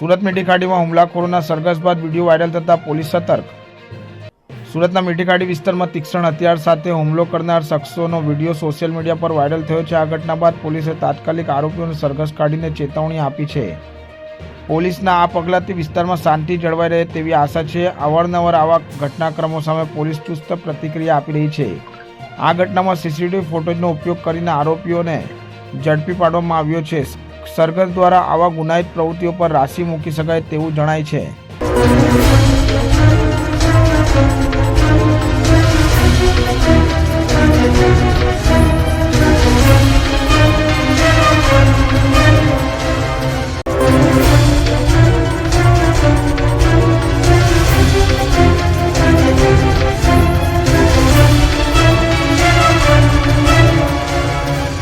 સુરત મીઠીખાડીમાં હુમલાખોરોના સરઘસ બાદ video viral થતાં પોલીસ સતર્ક. સુરતના મીઠીખાડી વિસ્તારમાં તીક્ષ્ણ હથિયાર સાથે હુમલો કરનાર શખ્સોનો વીડિયો સોશિયલ મીડિયા પર વાયરલ થયો છે. આ ઘટના બાદ પોલીસે તાત્કાલિક આરોપીઓને સરઘસ કાઢીને ચેતવણી આપી છે. પોલીસના આ પગલાંથી વિસ્તારમાં શાંતિ જળવાઈ રહે તેવી આશા છે. અવારનવાર આવા ઘટનાક્રમો સામે પોલીસ ચુસ્ત પ્રતિક્રિયા આપી રહી છે. આ ઘટનામાં સીસીટીવી ફૂટેજનો ઉપયોગ કરીને આરોપીઓને ઝડપી પાડવામાં આવ્યો છે. સરઘસ દ્વારા આવા ગુનાહિત પ્રવૃત્તિઓ પર રાશિ મૂકી શકાય તેવું જણાય છે.